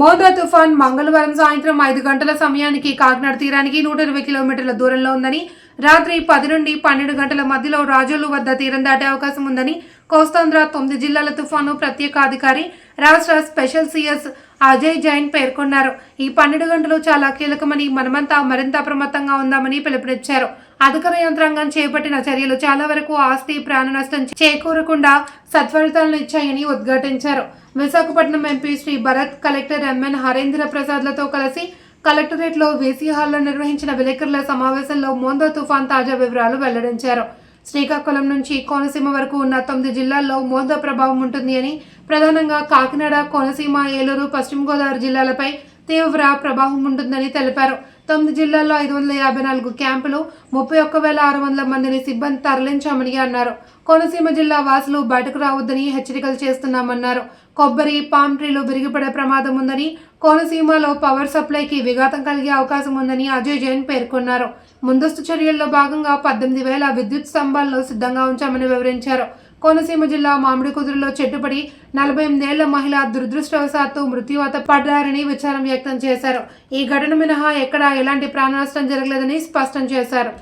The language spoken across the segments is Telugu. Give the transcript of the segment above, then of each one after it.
మోదా తుఫాన్ మంగళవారం సాయంత్రం ఐదు గంటల సమయానికి కాకినాడ తీరానికి నూట ఇరవై కిలోమీటర్ల దూరంలో ఉందని రాత్రి పది నుండి పన్నెండు గంటల మధ్యలో రాజోలు వద్ద తీరం దాటే అవకాశం ఉందని కోస్తాంధ్ర తొమ్మిది జిల్లాల తుఫాను ప్రత్యేక అధికారి రాష్ట్ర స్పెషల్ సిఎస్ అజయ్ జైన్ పేర్కొన్నారు. ఈ పన్నెండు గంటలు చాలా కీలకమని మనమంతా మరింత అప్రమత్తంగా ఉందామని పిలుపునిచ్చారు. అధికార యంత్రాంగం చేపట్టిన చర్యలు చాలా వరకు ఆస్తి ప్రాణ నష్టం చేకూరకుండా సత్ఫలితాలను ఇచ్చాయని ఉద్ఘాటించారు. Visakhapatnam MP Shri Bharat collector M Harendra ప్రసాద్లతో కలిసి కలెక్టరేట్లో వీసీ హాల్లో నిర్వహించిన విలేకరుల సమావేశంలో మోందో తుఫాన్ తాజా వివరాలు వెల్లడించారు. శ్రీకాకుళం నుంచి కోనసీమ వరకు ఉన్న తొమ్మిది జిల్లాల్లో మోందో ప్రభావం ఉంటుంది అని ప్రధానంగా కాకినాడ కోనసీమ ఏలూరు పశ్చిమ గోదావరి జిల్లాలపై తీవ్ర ప్రభావం ఉంటుందని తెలిపారు. తొమ్మిది జిల్లాల్లో ఐదు వందల యాభై నాలుగు క్యాంపులు ముప్పై ఒక్క వేల ఆరు వందల మందిని సిబ్బంది తరలించామని అన్నారు. కోనసీమ జిల్లా వాసులు బయటకు రావద్దని హెచ్చరికలు చేస్తున్నామన్నారు. కొబ్బరి పామ్ ట్రీలు విరిగిపడే ప్రమాదం ఉందని కోనసీమలో పవర్ సప్లైకి విఘాతం కలిగే అవకాశం ఉందని అజయ్ జైన్ పేర్కొన్నారు. ముందస్తు చర్యల్లో భాగంగా పద్దెనిమిది వేల విద్యుత్ స్తంభాలను సిద్ధంగా ఉంచామని వివరించారు. కోనసీమ జిల్లా మామిడి కుదురులో చెట్టుపడి నలభై ఎనిమిదేళ్ళ మహిళ దురదృష్టవశాత్తు మృత్యువాత పడ్డారని విచారం వ్యక్తం చేశారు. ఈ ఘటన మినహా ఎక్కడా ఎలాంటి ప్రాణ నష్టం జరగలేదని స్పష్టం చేశారు.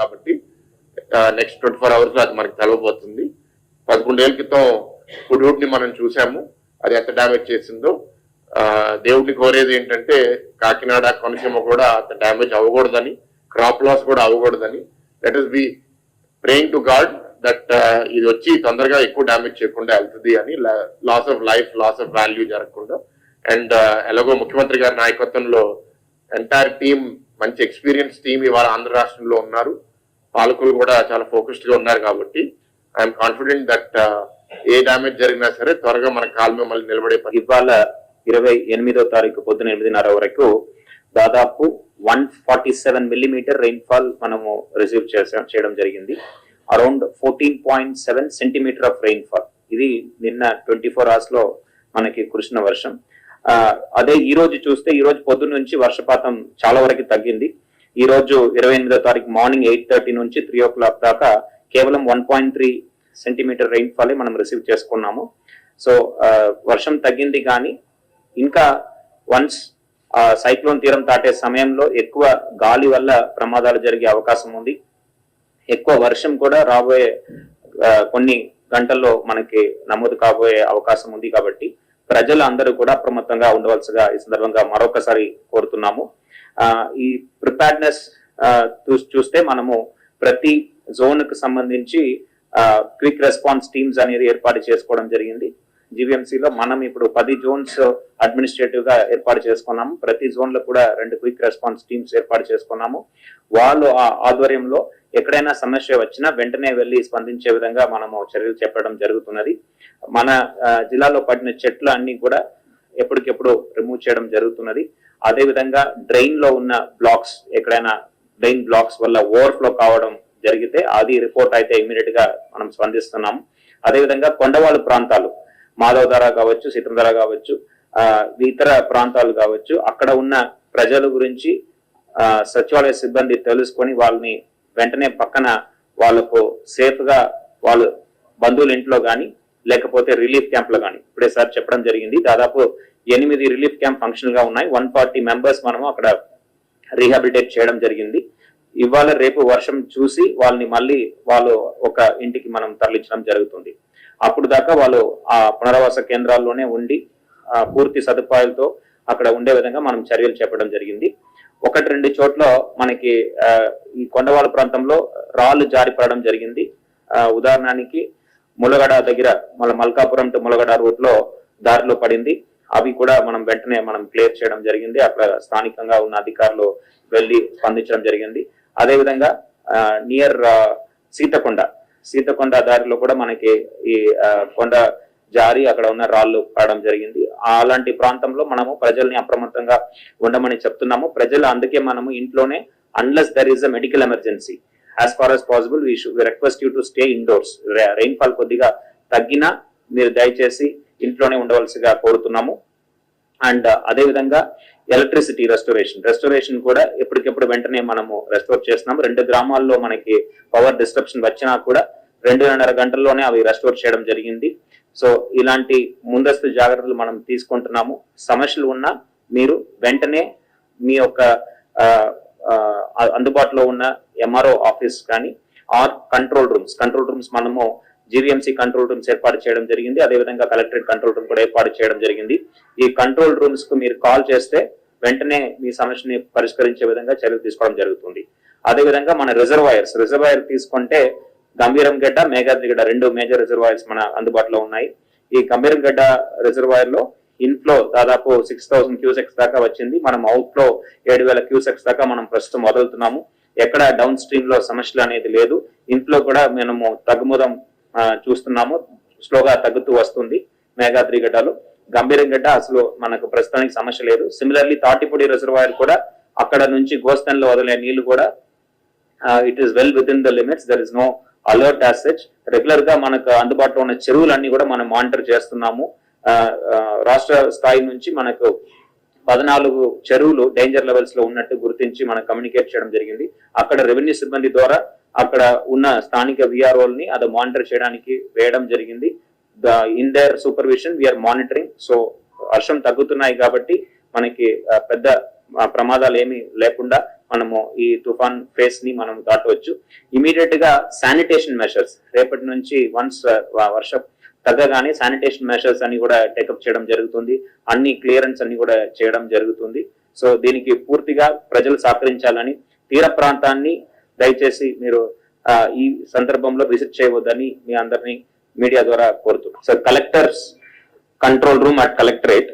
కాబట్టి నెక్స్ట్ ట్వంటీ ఫోర్ అవర్స్ అది మనకి తెలవబోతుంది. పదకొండేళ్ళ క్రితం హుడ్హుడ్ని మనం చూసాము అది ఎంత డ్యామేజ్ చేసిందో. దేవుడిని కోరేది ఏంటంటే కాకినాడ కొనసీమ కూడా అంత డ్యామేజ్ అవ్వకూడదని క్రాప్ లాస్ కూడా అవ్వకూడదని. Let us be praying to God that uh, ఇది వచ్చి తొందరగా ఎక్కువ డ్యామేజ్ చేయకుండా వెళ్తుంది అని loss of life loss of value జరగకుండా. అండ్ uh, ఎలాగో ముఖ్యమంత్రి గారి నాయకత్వంలో ఎంటైర్ టీమ్ మంచి ఎక్స్పీరియన్స్ టీమ్ ఇవాళ ఆంధ్ర రాష్ట్రంలో ఉన్నారు. పాలకులు కూడా చాలా ఫోకస్డ్గా ఉన్నారు కాబట్టి ఐఎమ్ కాన్ఫిడెంట్ దట్ ఏ డ్యామేజ్ జరిగినా సరే త్వరగా మన కాలు మళ్ళీ నిలబడే ఇవాళ ఇరవై ఎనిమిదో తారీఖు పొద్దున ఎనిమిదిన్నర వరకు దాదాపు one forty seven millimetre rainfall మనము రిసీవ్ చేసాం చేయడం జరిగింది. Around fourteen point seven centimetre of rainfall ఇది నిన్న ట్వంటీ ఫోర్ అవర్స్లో మనకి కురిసిన వర్షం. అదే ఈ రోజు చూస్తే ఈ రోజు పొద్దున్న నుంచి వర్షపాతం చాలా వరకు తగ్గింది. ఈ రోజు ఇరవై ఎనిమిదో తారీఖు మార్నింగ్ ఎయిట్ థర్టీ నుంచి త్రీ ఓ క్లాక్ దాకా కేవలం one point three centimetre rainfall మనం రిసీవ్ చేసుకున్నాము. సో వర్షం తగ్గింది కానీ ఇంకా వన్స్ సైక్లోన్ తీరం దాటే సమయంలో ఎక్కువ గాలి వల్ల ప్రమాదాలు జరిగే అవకాశం ఉంది. ఎక్కువ వర్షం కూడా రాబోయే కొన్ని గంటల్లో మనకి నమోదు కాబోయే అవకాశం ఉంది కాబట్టి ప్రజలు అందరూ కూడా అప్రమత్తంగా ఉండవలసిగా ఈ సందర్భంగా మరొకసారి కోరుతున్నాము. ఈ ప్రిపేర్నెస్ చూస్తే మనము ప్రతి జోన్కు సంబంధించి క్విక్ రెస్పాన్స్ టీమ్స్ అనేది ఏర్పాటు చేసుకోవడం జరిగింది. జీవీఎంసీలో మనం ఇప్పుడు పది జోన్స్ అడ్మినిస్ట్రేటివ్గా ఏర్పాటు చేసుకున్నాము. ప్రతి జోన్లో కూడా రెండు క్విక్ రెస్పాన్స్ టీమ్స్ ఏర్పాటు చేసుకున్నాము. వాళ్ళు ఆ ఆధ్వర్యంలో ఎక్కడైనా సమస్య వచ్చినా వెంటనే వెళ్ళి స్పందించే విధంగా మనము చర్యలు చెప్పడం జరుగుతున్నది. మన జిల్లాలో పడిన చెట్లు అన్ని కూడా ఎప్పటికెప్పుడు రిమూవ్ చేయడం జరుగుతున్నది. అదేవిధంగా డ్రైన్లో ఉన్న బ్లాక్స్ ఎక్కడైనా డ్రైన్ బ్లాక్స్ వల్ల ఓవర్ఫ్లో కావడం జరిగితే అది రిపోర్ట్ అయితే ఇమీడియట్గా మనం స్పందిస్తున్నాము. అదేవిధంగా కొండవాళ్ళు ప్రాంతాలు మాధవధార కావచ్చు సీతంధార కావచ్చు ఇతర ప్రాంతాలు కావచ్చు అక్కడ ఉన్న ప్రజల గురించి సచివాలయ సిబ్బంది తెలుసుకొని వాళ్ళని వెంటనే పక్కన వాళ్ళకు సేఫ్గా వాళ్ళు బంధువుల ఇంట్లో కానీ లేకపోతే రిలీఫ్ క్యాంప్లో కానీ ఇప్పుడే సార్ చెప్పడం జరిగింది. దాదాపు ఎనిమిది రిలీఫ్ క్యాంప్ ఫంక్షన్గా ఉన్నాయి. వన్ ఫార్టీ మెంబర్స్ మనము అక్కడ రీహాబిలిటేట్ చేయడం జరిగింది. ఇవాళ రేపు వర్షం చూసి వాళ్ళని మళ్ళీ వాళ్ళు ఒక ఇంటికి మనం తరలించడం జరుగుతుంది. అప్పుడు దాకా వాళ్ళు ఆ పునరావాస కేంద్రాల్లోనే ఉండి పూర్తి సదుపాయాలతో అక్కడ ఉండే విధంగా మనం చర్యలు చెప్పడం జరిగింది. ఒకటి రెండు చోట్ల మనకి ఈ కొండవాళ్ళ ప్రాంతంలో రాళ్ళు జారిపడడం జరిగింది. ఉదాహరణానికి ఉదాహరణకి ములగడ దగ్గర మన మల్కాపురం టు ములగడ రూట్లో దారిలో పడింది. అవి కూడా మనం వెంటనే మనం క్లియర్ చేయడం జరిగింది. అక్కడ స్థానికంగా ఉన్న అధికారులు వెళ్ళి స్పందించడం జరిగింది. అదేవిధంగా నియర్ సీతకొండ సీతకొండ దారిలో కూడా మనకి ఈ కొండ జారి అక్కడ ఉన్న రాళ్ళు పడడం జరిగింది. అలాంటి ప్రాంతంలో మనము ప్రజల్ని అప్రమత్తంగా ఉండమని చెప్తున్నాము. ప్రజలు అందుకే మనము ఇంట్లోనే unless there is a medical emergency as far as possible we should request you to stay indoors rainfall కొద్దిగా తగ్గినా మీరు దయచేసి ఇంట్లోనే ఉండవలసిగా కోరుతున్నాము. అండ్ అదేవిధంగా ఎలక్ట్రిసిటీ రెస్టోరేషన్. రెస్టోరేషన్ కూడా ఎప్పటికెప్పుడు వెంటనే మనము రెస్టోర్ చేస్తున్నాం రెండు గ్రామాల్లో మనకి పవర్ డిస్ట్రప్షన్ వచ్చినా కూడా రెండున్నర గంటల్లోనే అవి రెస్టోర్ చేయడం జరిగింది. సో ఇలాంటి ముందస్తు జాగ్రత్తలు మనం తీసుకుంటున్నాము. సమస్యలు ఉన్నా మీరు వెంటనే మీ యొక్క అందుబాటులో ఉన్న ఎంఆర్ఓ ఆఫీస్ కానీ or control rooms control rooms మనము జీవీఎంసీ కంట్రోల్ రూమ్స్ ఏర్పాటు చేయడం జరిగింది. అదేవిధంగా కలెక్టరేట్ కంట్రోల్ రూమ్ కూడా ఏర్పాటు చేయడం జరిగింది. ఈ కంట్రోల్ రూమ్స్కు మీరు కాల్ చేస్తే వెంటనే మీ సమస్యని పరిష్కరించే విధంగా చర్యలు తీసుకోవడం జరుగుతుంది. అదేవిధంగా మన రిజర్వాయర్స్ రిజర్వాయర్ తీసుకుంటే గంభీరం గడ్డ మేఘాద్రి గడ్డ రెండు మేజర్ రిజర్వాయర్స్ మన అందుబాటులో ఉన్నాయి. ఈ గంభీరం గడ్డ రిజర్వాయర్లో ఇన్ఫ్లో దాదాపు సిక్స్ థౌసండ్ క్యూసెక్స్ దాకా వచ్చింది. మనం అవుట్ఫ్లో ఏడు వేల క్యూసెక్స్ దాకా మనం ప్రస్తుతం వదులుతున్నాము. ఎక్కడ డౌన్ స్ట్రీమ్లో సమస్యలు అనేది లేదు. ఇన్ఫ్లో కూడా మనము తగ్గుముదం చూస్తున్నాము. స్లోగా తగ్గుతూ వస్తుంది మేఘాద్రి గడ్డలో. గంభీరం గడ్డ. అసలు మనకు ప్రస్తుతానికి సమస్య లేదు. సిమిలర్లీ తాటిపూడి రిజర్వాయర్ కూడా అక్కడ నుంచి గోస్తన్లో వదిలే నీళ్ళు కూడా it is well within the limits there is no alert as such రెగ్యులర్గా మనకు అందుబాటులో ఉన్న చెరువులన్నీ కూడా మనం మానిటర్ చేస్తున్నాము. రాష్ట్ర స్థాయి నుంచి మనకు పద్నాలుగు చెరువులు డేంజర్ లెవెల్స్లో ఉన్నట్టు గుర్తించి మనం కమ్యూనికేట్ చేయడం జరిగింది. అక్కడ రెవెన్యూ సిబ్బంది ద్వారా అక్కడ ఉన్న స్థానిక విఆర్ఓల్ని అది మానిటర్ చేయడానికి వేయడం జరిగింది. The in their supervision we are monitoring so వర్షం తగ్గుతున్నాయి కాబట్టి మనకి పెద్ద ప్రమాదాలు ఏమి లేకుండా మనము ఈ తుఫాన్ ఫేస్ని మనం దాటవచ్చు. ఇమీడియట్గా శానిటేషన్ మెషర్స్ రేపటి నుంచి వన్స్ వర్షం తగ్గగానే శానిటేషన్ మెషర్స్ అన్ని కూడా టేకప్ చేయడం జరుగుతుంది. అన్ని క్లియరెన్స్ అన్ని కూడా చేయడం జరుగుతుంది. సో దీనికి పూర్తిగా ప్రజలు సహకరించాలని తీర ప్రాంతాన్ని దయచేసి మీరు ఈ సందర్భంలో విజిట్ చేయవద్దని మీ అందరినీ మీడియా ద్వారా కోరుతున్నాం. Sir collectors control room at collectorate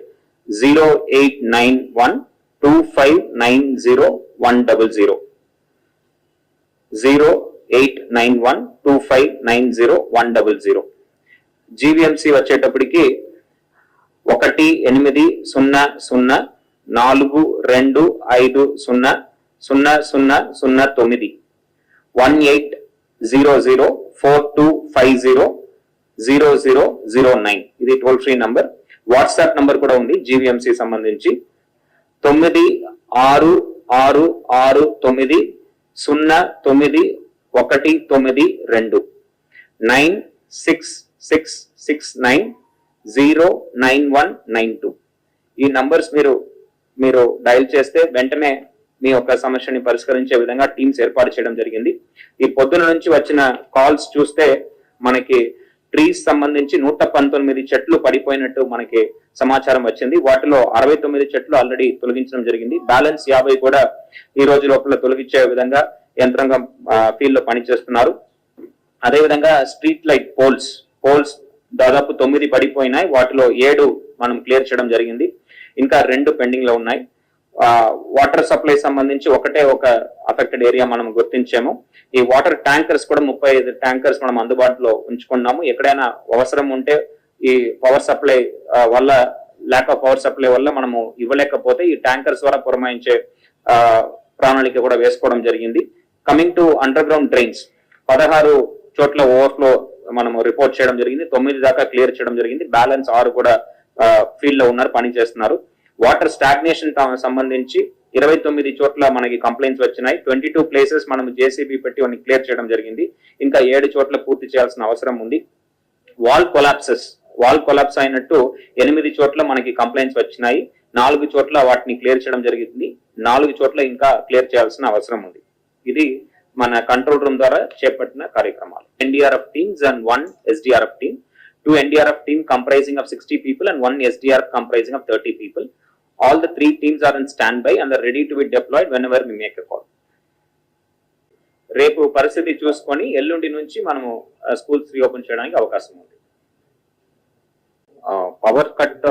zero eight nine one two five nine zero one double zero zero eight nine one two five nine zero one double zero GVMC వచ్చేటప్పటికి ఒకటి ఎనిమిది సున్నా సున్నా నాలుగు రెండు ఐదు సున్నా సున్నా సున్నా సున్నా తొమ్మిది. One eight zero zero four two five zero zero zero zero nine. ఇది toll free number WhatsApp number కూడా ఉంది జీవీఎంసీ సంబంధించి. తొమ్మిది ఆరు ఆరు ఆరు తొమ్మిది సున్నా తొమ్మిది ఒకటి తొమ్మిది రెండు. Nine six six six nine zero nine one nine two. ఈ నంబర్స్ మీరు మీరు డయల్ చేస్తే వెంటనే మీ యొక్క సమస్యని పరిష్కరించే విధంగా టీమ్స్ ఏర్పాటు చేయడం జరిగింది. ఈ పొద్దున నుంచి వచ్చిన కాల్స్ చూస్తే మనకి ట్రీస్ సంబంధించి నూట పంతొమ్మిది చెట్లు పడిపోయినట్టు మనకి సమాచారం వచ్చింది. వాటిలో అరవై తొమ్మిది చెట్లు ఆల్రెడీ తొలగించడం జరిగింది. బ్యాలెన్స్ యాభై కూడా ఈ రోజు లోపల తొలగించే విధంగా యంత్రాంగం ఫీల్డ్లో పనిచేస్తున్నారు. అదేవిధంగా స్ట్రీట్ లైట్ పోల్స్ పోల్స్ దాదాపు తొమ్మిది పడిపోయినాయి. వాటిలో ఏడు మనం క్లియర్ చేయడం జరిగింది. ఇంకా రెండు పెండింగ్లో ఉన్నాయి. వాటర్ సప్లై సంబంధించి ఒకటే ఒక అఫెక్టెడ్ ఏరియా మనం గుర్తించాము. ఈ వాటర్ ట్యాంకర్స్ కూడా ముప్పై ఐదు ట్యాంకర్స్ మనం అందుబాటులో ఉంచుకున్నాము. ఎక్కడైనా అవసరం ఉంటే ఈ పవర్ సప్లై వల్ల ల్యాక్ ఆఫ్ పవర్ సప్లై వల్ల మనము ఇవ్వలేకపోతే ఈ ట్యాంకర్స్ ద్వారా పురమాయించే ప్రణాళిక కూడా వేసుకోవడం జరిగింది. Coming to underground drains పదహారు చోట్ల ఓవర్ఫ్లో మనము రిపోర్ట్ చేయడం జరిగింది. తొమ్మిది దాకా క్లియర్ చేయడం జరిగింది. బ్యాలెన్స్ ఆరు కూడా ఫీల్డ్లో ఉన్నారు పని చేస్తున్నారు వాటర్ స్టాగ్నేషన్ సంబంధించి ఇరవై తొమ్మిది చోట్ల మనకి కంప్లైంట్స్ వచ్చినాయి. ట్వంటీ టూ ప్లేసెస్ మనం జేసీబీ పెట్టి వాటిని క్లియర్ చేయడం జరిగింది. ఇంకా ఏడు చోట్ల పూర్తి చేయాల్సిన అవసరం ఉంది. వాల్ కొలాప్సెస్ వాల్ కొలాప్స్ అయినట్టు ఎనిమిది చోట్ల మనకి కంప్లైంట్స్ వచ్చినాయి. నాలుగు చోట్ల వాటిని క్లియర్ చేయడం జరిగింది. నాలుగు చోట్ల ఇంకా క్లియర్ చేయాల్సిన అవసరం ఉంది. ఇది మన కంట్రోల్ రూమ్ ద్వారా చేపట్టిన కార్యక్రమాలు. NDRF teams and one SDRF team two NDRF team comprising of sixty people and one SDRF comprising of thirty people all the three teams are in standby and ready to be deployed whenever me make a call రేపు పరిస్థితి చూసుకొని ఎల్లుండి నుంచి మనము స్కూల్స్ రీఓపెన్ చేయడానికి అవకాశం ఉంది. పవర్ కట్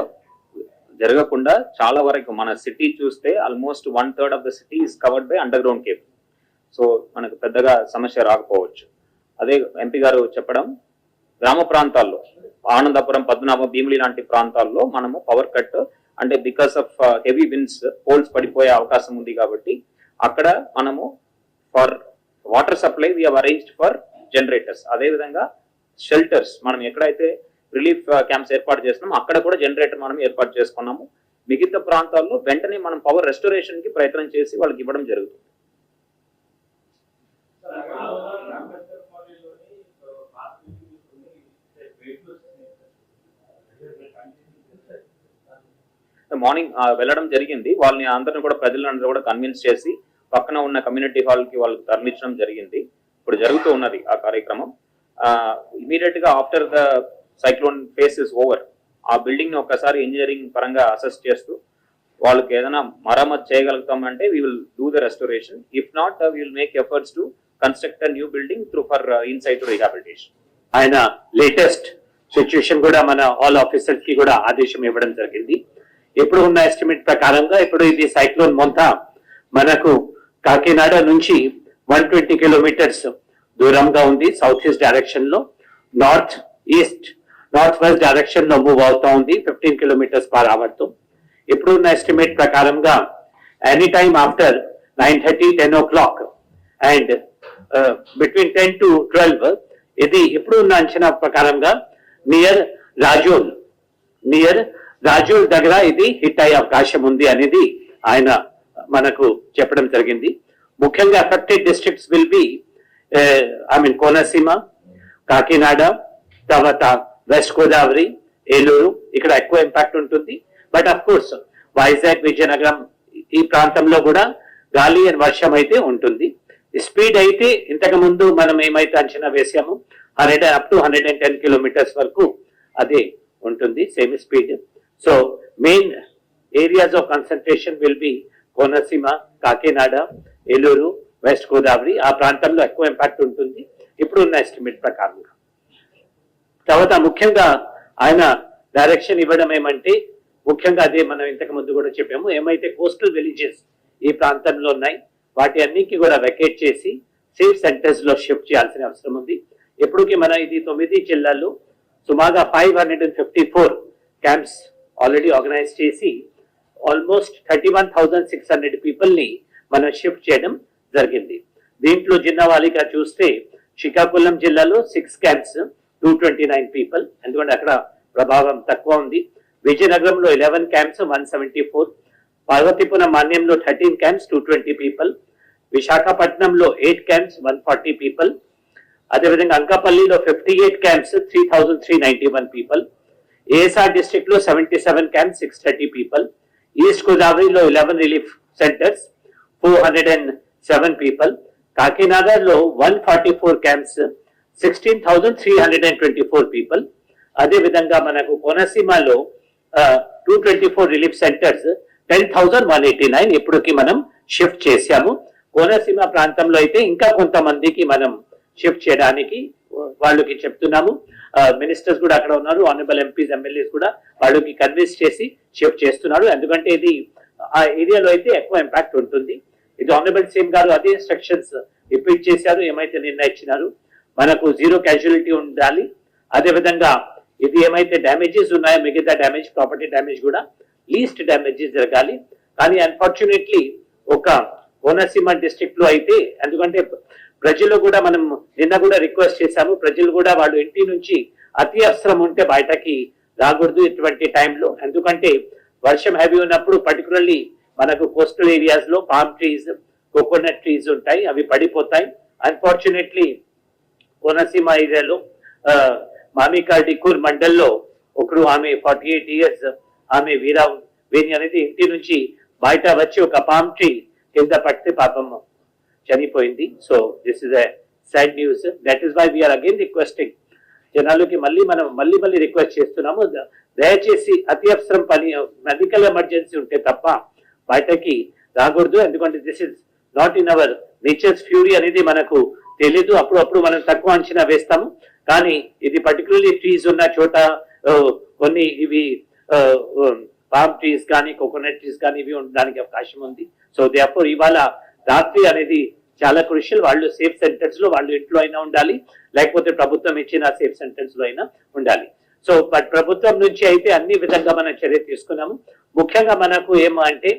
జరగకుండా చాలా వరకు మన సిటీ చూస్తే almost one third of the city is covered by underground cable so మనకు పెద్దగా సమస్య రాకపోవచ్చు. అదే ఎంపీ గారు చెప్పడం గ్రామ ప్రాంతాల్లో ఆనందపురం పద్మనాభం భీమిలి లాంటి ప్రాంతాల్లో మనము పవర్ కట్ అంటే because of heavy winds poles పడిపోయే అవకాశం ఉంది కాబట్టి అక్కడ మనము for water supply we arranged for generators అదేవిధంగా షెల్టర్స్ మనం ఎక్కడైతే రిలీఫ్ క్యాంప్స్ uh, ఏర్పాటు చేస్తున్నాం అక్కడ కూడా జనరేటర్ మనం ఏర్పాటు చేసుకున్నాము. మిగతా ప్రాంతాల్లో వెంటనే మనం పవర్ రెస్టోరేషన్కి ప్రయత్నం చేసి వాళ్ళకి ఇవ్వడం జరుగుతుంది. మార్నింగ్ వెళ్ళడం జరిగింది. వాళ్ళని అందరిని కూడా ప్రజలందరూ కూడా కన్విన్స్ చేసి పక్కన ఉన్న కమ్యూనిటీ హాల్కి వాళ్ళకి తరలించడం జరిగింది. ఇప్పుడు జరుగుతూ ఉన్నది ఆ కార్యక్రమం. ఇమీడియట్గా after the cyclone phase is over ఆ బిల్డింగ్ని ఒక్కసారి ఇంజనీరింగ్ పరంగా అసెస్ చేస్తూ వాళ్ళకి ఏదైనా మరమ్మతు చేయగలుగుతామంటే we will do the restoration if not we will make efforts to construct a new building through for inside rehabilitation ఆయన లేటెస్ట్ సిచ్యుయేషన్ కూడా మన ఆల్ ఆఫీసర్స్కి కూడా ఆదేశం ఇవ్వడం జరిగింది. ఇప్పుడు ఉన్న ఎస్టిమేట్ ప్రకారంగా ఇప్పుడు ఇది సైక్లోన్ మొంత మనకు కాకినాడ నుంచి వన్ ట్వంటీ కిలోమీటర్స్ దూరంగా ఉంది సౌత్ ఈస్ట్ డైరెక్షన్లో. నార్త్ ఈస్ట్ నార్త్ వెస్ట్ డైరెక్షన్లో మూవ్ అవుతా ఉంది ఫిఫ్టీన్ కిలోమీటర్స్ పర్ అవర్తో. ఇప్పుడు ఉన్న ఎస్టిమేట్ ప్రకారంగా any time after nine thirty ten o'clock and between ten to twelve ఇది ఇప్పుడు ఉన్న అంచనా ప్రకారంగా నియర్ రాజోల్ నియర్ రాజీవ్ దగ్గర ఇది హిట్ అయ్యే అవకాశం ఉంది అనేది ఆయన మనకు చెప్పడం జరిగింది. ముఖ్యంగా affected districts will be I mean Konaseema Kakinada తర్వాత వెస్ట్ గోదావరి ఏలూరు ఇక్కడ ఎక్కువ ఇంపాక్ట్ ఉంటుంది. But of course Vizag Vizianagaram ఈ ప్రాంతంలో కూడా గాలి అండ్ వర్షం అయితే ఉంటుంది. స్పీడ్ అయితే ఇంతకు ముందు మనం ఏమైతే అంచనా వేసాము hundred up to hundred and ten kilometres వరకు అదే ఉంటుంది same speed so main areas of concentration will be Konaseema Kakinada Eluru west Godavari ఆ ప్రాంతంలో ఎక్కువ ఇంపాక్ట్ ఉంటుంది. ఇప్పుడు ఉన్న ఎస్టిమేట్ ప్రకారంగా తర్వాత ముఖ్యంగా ఆయన డైరెక్షన్ ఇవ్వడం ఏమంటే ముఖ్యంగా అదే మనం ఇంతకు ముందు కూడా చెప్పాము ఏమైతే కోస్టల్ విలేజెస్ ఈ ప్రాంతంలో ఉన్నాయి వాటి అన్నికి కూడా వెకేట్ చేసి సేఫ్ సెంటర్స్లో షిఫ్ట్ చేయాల్సిన అవసరం ఉంది. ఇప్పటికీ మన ఇది తొమ్మిది జిల్లాల్లో సుమారుగా five hundred and fifty four camps already organise చేసి almost thirty one thousand six hundred పీపుల్ని మనం షిఫ్ట్ చేయడం జరిగింది. దీంట్లో జిన్నవాలిగా చూస్తే శ్రీకాకుళం జిల్లాలో six camps two twenty nine people ఎందుకంటే అక్కడ ప్రభావం తక్కువ ఉంది. విజయనగరంలో eleven camps one seventy four Parvathipuram మాన్యంలో thirteen camps two twenty people విశాఖపట్నంలో eight camps one forty people అదేవిధంగా అంకాపల్లిలో fifty eight camps three thousand three ninety one people ASR డిస్ట్రిక్ట్లో seventy seven camp six thirty people east గోదావరిలో eleven relief centres four hundred and seven people కాకినాడలో one forty four camps sixteen thousand three hundred and twenty four people అదే విధంగా మనకు కోనసీమలో two twenty four relief centres ten thousand one eighty nine ఇప్పటికి మనం షిఫ్ట్ చేశాము. కోనసీమ ప్రాంతంలో అయితే ఇంకా కొంతమందికి మనం షిఫ్ట్ చేయడానికి వాళ్ళకి చెప్తున్నాము. మినిస్టర్స్ కూడా అక్కడ ఉన్నారు. ఆనరబుల్ ఎంపీస్ ఎమ్మెల్యేస్ కూడా వాళ్ళకి కన్విన్స్ చేసి షిఫ్ట్ చేస్తున్నారు. ఎందుకంటే ఇది ఆ ఏరియాలో అయితే ఎక్కువ ఇంపాక్ట్ ఉంటుంది. ఇది ఆనరబుల్ సీఎం గారు అదే ఇన్స్ట్రక్షన్స్ రిపీట్ చేశారు ఏమైతే నిర్ణయించినారు మనకు జీరో క్యాజువాలిటీ ఉండాలి. అదే విధంగా ఇది ఏమైతే డ్యామేజెస్ ఉన్నాయో మిగతా డ్యామేజ్ ప్రాపర్టీ డ్యామేజ్ కూడా లీస్ట్ డ్యామేజెస్ జరగాలి. కానీ అన్ఫార్చునేట్లీ ఒక కోనసీమ డిస్ట్రిక్ట్లో అయితే ఎందుకంటే ప్రజలు కూడా మనం నిన్న కూడా రిక్వెస్ట్ చేశాము. ప్రజలు కూడా వాళ్ళు ఇంటి నుంచి అతి అవసరం ఉంటే బయటకి రాకూడదు ఇటువంటి టైంలో ఎందుకంటే వర్షం హెవీ ఉన్నప్పుడు పర్టికులర్లీ మనకు కోస్టల్ ఏరియాస్లో పామ్ ట్రీస్ కోకోనట్ ట్రీస్ ఉంటాయి. అవి పడిపోతాయి. అన్ఫార్చునేట్లీ కోనసీమ ఏరియాలో ఆ, మామికా డికూర్ మండల్లో ఒకరు ఆమె ఫార్టీ ఎయిట్ ఇయర్స్ ఆమె వీరా వేణి అనేది ఇంటి నుంచి బయట వచ్చి ఒక పామ్ ట్రీ కింద పడితే పాపం చనిపోయింది. So this is a sad news that is why we are again requesting జనాలకి మళ్ళీ మనం మళ్ళీ మళ్ళీ రిక్వెస్ట్ చేస్తున్నాము. దయచేసి అతి అవసరం పని మెడికల్ ఎమర్జెన్సీ ఉంటే తప్ప బయటకి రాకూడదు. ఎందుకంటే this is not in our nature's fury అనేది మనకు తెలీదు. అప్పుడప్పుడు మనం తక్కువ అంచనా వేస్తాము. కానీ ఇది పర్టికులర్లీ ట్రీస్ ఉన్న చోట కొన్ని ఇవి పామ్ ట్రీస్ కానీ కోకోనట్ ట్రీస్ కానీ ఇవి ఉండడానికి అవకాశం ఉంది. సో దేపూర్ ఇవాళ రాత్రి అనేది చాలా క్రుషియల్. వాళ్ళు సేఫ్ సెంటర్స్లో వాళ్ళు ఇంట్లో అయినా ఉండాలి లేకపోతే ప్రభుత్వం ఇచ్చిన సేఫ్ సెంటర్స్లో అయినా ఉండాలి. సో బట్ ప్రభుత్వం నుంచి అయితే అన్ని విధంగా మనం చర్య తీసుకున్నాము. ముఖ్యంగా మనకు ఏమో అంటే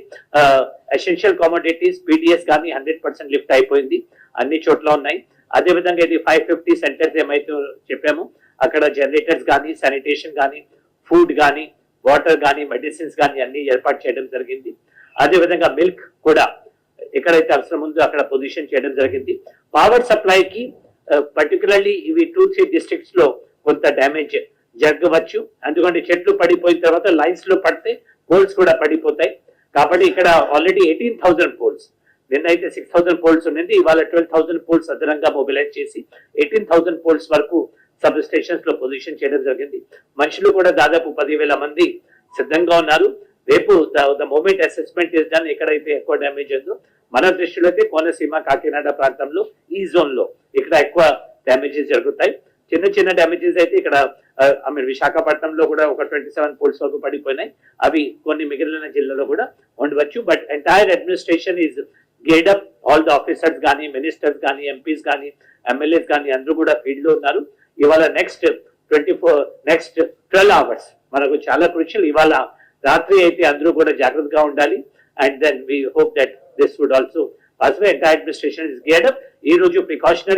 ఎసెన్షియల్ కామోడిటీస్ పీడిఎస్ కానీ హండ్రెడ్ పర్సెంట్ లిఫ్ట్ అయిపోయింది. అన్ని చోట్ల ఉన్నాయి. అదే విధంగా ఇది ఫైవ్ ఫిఫ్టీ సెంటర్స్ ఏమైతే చెప్పాము అక్కడ జనరేటర్స్ కానీ శానిటేషన్ కానీ ఫుడ్ కానీ వాటర్ కానీ మెడిసిన్స్ కానీ అన్ని ఏర్పాటు చేయడం జరిగింది. అదే విధంగా మిల్క్ కూడా ఎక్కడైతే అవసరం ఉందో అక్కడ పొజిషన్ చేయడం జరిగింది. పవర్ సప్లైకి పర్టికులర్లీ ఇవి టూ త్రీ డిస్ట్రిక్ట్స్లో కొంత డ్యామేజ్ జరగవచ్చు. ఎందుకంటే చెట్లు పడిపోయిన తర్వాత లైన్స్లో పడితే పోల్స్ కూడా పడిపోతాయి. కాబట్టి ఇక్కడ ఆల్రెడీ ఎయిటీన్ థౌసండ్ పోల్స్ నిన్నైతే సిక్స్ థౌసండ్ పోల్స్ ఉన్నది ఇవాళ ట్వెల్వ్ థౌసండ్ పోల్స్ అదనంగా మొబిలైజ్ చేసి ఎయిటీన్ థౌసండ్ పోల్స్ వరకు సబ్ స్టేషన్స్లో పొజిషన్ చేయడం జరిగింది. మనుషులు కూడా దాదాపు పదివేల మంది సిద్ధంగా ఉన్నారు. రేపు the movement assessment is done ఎక్కడైతే ఎక్కువ డ్యామేజ్ ఉందో మన దృష్టిలో అయితే కోనసీమ కాకినాడ ప్రాంతంలో ఈ జోన్లో ఇక్కడ ఎక్కువ డ్యామేజెస్ జరుగుతాయి. చిన్న చిన్న డ్యామేజెస్ అయితే ఇక్కడ ఐ మీన్ విశాఖపట్నంలో కూడా ఒక ట్వంటీ సెవెన్ పోల్స్ వరకు పడిపోయినాయి. అవి కొన్ని మిగిలిన జిల్లాలో కూడా ఉండవచ్చు. But entire administration is geared up all the officers కానీ మినిస్టర్స్ కానీ ఎంపీస్ కానీ ఎమ్మెల్యేస్ కానీ అందరూ కూడా ఫీల్డ్లో ఉన్నారు. ఇవాళ next twenty four next twelve hours మనకు చాలా కృషులు ఇవాళ రాత్రి అయితే అందరూ కూడా జాగ్రత్తగా ఉండాలి. And then we hope that this would also అసలు entire administration is is geared ఈ రోజు ప్రికాషనరీ